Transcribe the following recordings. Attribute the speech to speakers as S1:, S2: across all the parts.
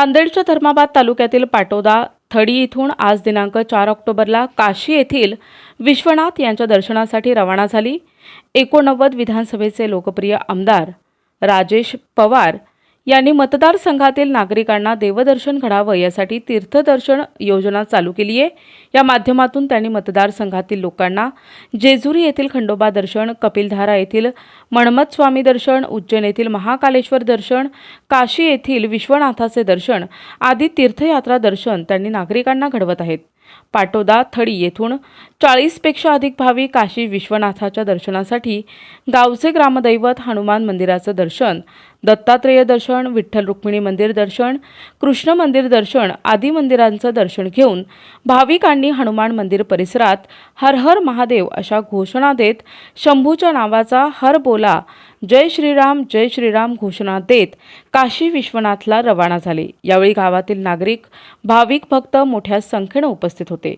S1: नांदेडच्या धर्माबाद तालुक्यातील पाटोदा थडी इथून आज दिनांक चार ऑक्टोबरला काशी येथील विश्वनाथ यांच्या दर्शनासाठी रवाना झाली. एकोणनव्वद विधानसभेचे लोकप्रिय आमदार राजेश पवार यांनी मतदारसंघातील नागरिकांना देवदर्शन घडावं यासाठी तीर्थदर्शन योजना चालू केली आहे. या माध्यमातून त्यांनी मतदारसंघातील लोकांना जेजुरी येथील खंडोबा दर्शन कपिलधारा येथील मणमत स्वामी दर्शन उज्जैन येथील महाकालेश्वर दर्शन काशी येथील विश्वनाथाचे दर्शन आदी तीर्थयात्रा दर्शन त्यांनी नागरिकांना घडवत आहेत. पाटोदा थडी येथून चाळीसपेक्षा अधिक भाविक काशी विश्वनाथाच्या दर्शनासाठी गावचे ग्रामदैवत हनुमान मंदिराचं दर्शन दत्तात्रेय दर्शन विठ्ठल रुक्मिणी मंदिर दर्शन कृष्ण मंदिर दर्शन आदी मंदिरांचं दर्शन घेऊन भाविकांनी हनुमान मंदिर परिसरात हर हर महादेव अशा घोषणा देत शंभूच्या नावाचा हर बोला जय श्रीराम जय श्रीराम घोषणा देत काशी विश्वनाथला रवाना झाले. यावेळी गावातील नागरिक भाविक भक्त मोठ्या संख्येनं उपस्थित होते.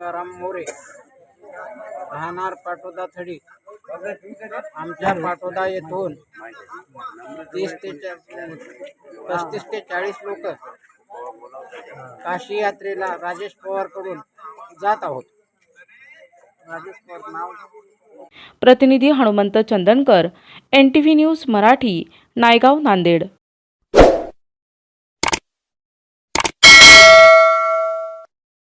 S2: राम मोरे राहणार पाटोदा थडी. आमच्या पाटोदा येथून तीस ते पस्तीस ते चाळीस लोक काशी यात्रेला राजेश पवारकडून जात आहोत. राजेश पवार नाव?
S1: प्रतिनिधी Hanumant Chandankar N T V news Marathi Naigaon Nanded.